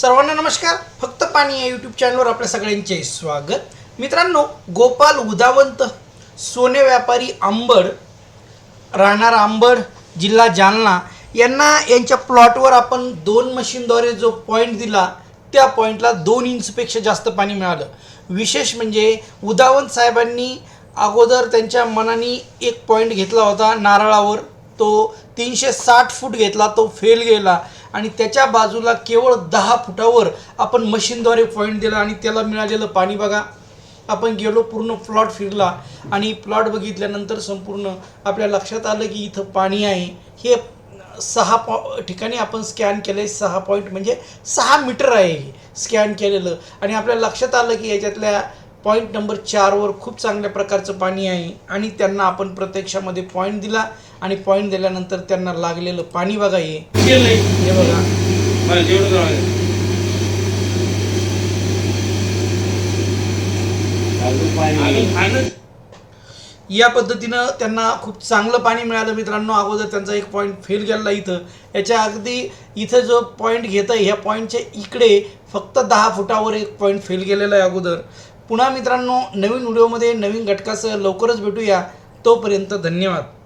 सर्वांना नमस्कार. फक्त पाणी या यूट्यूब चॅनलवर आपल्या सगळ्यांचे स्वागत. मित्रांनो गोपाल उदावंत सोने व्यापारी आंबड राहणार आंबड जिल्हा जालना यांना यांच्या प्लॉटवर आपण दोन मशीनद्वारे जो पॉईंट दिला त्या पॉईंटला दोन इंचपेक्षा जास्त पाणी मिळालं. विशेष म्हणजे उदावंत साहेबांनी अगोदर त्यांच्या मनाने एक पॉईंट घेतला होता नारळावर. तो तीनशे साठ फूट घेतला तो फेल गेला. आणि त्याच्या बाजूला केवळ दहा फुटावर आपण मशीनद्वारे पॉईंट दिला आणि त्याला मिळालेलं पाणी बघा. आपण गेलो पूर्ण प्लॉट फिरला. आणि प्लॉट बघितल्यानंतर संपूर्ण आपल्या लक्षात आलं की इथं पाणी आहे. हे सहा पॉ ठिकाणी आपण स्कॅन केलं आहे सहा पॉईंट म्हणजे सहा मीटर आहे हे. स्कॅन केलेलं. आणि आपल्या लक्षात आलं की याच्यातल्या पॉईंट नंबर चारवर खूप चांगल्या प्रकारचं पाणी आहे आणि त्यांना आपण प्रत्यक्षामध्ये पॉईंट दिला आणि पॉईंट दिल्यानंतर त्यांना लागलेलं पाणी बघा हे. हे बघा. या पद्धतीनं त्यांना खूप चांगलं पाणी मिळालं मित्रांनो. अगोदर त्यांचा एक पॉईंट फेल गेला इथं. याच्या अगदी इथं जो पॉईंट घेतं ह्या पॉईंटच्या इकडे फक्त दहा फुटावर एक पॉईंट फेल गेलेला आहे अगोदर. पुन्हा मित्रांनो नवीन व्हिडिओमध्ये नवीन घटकासह लवकरच भेटूया. तोपर्यंत धन्यवाद.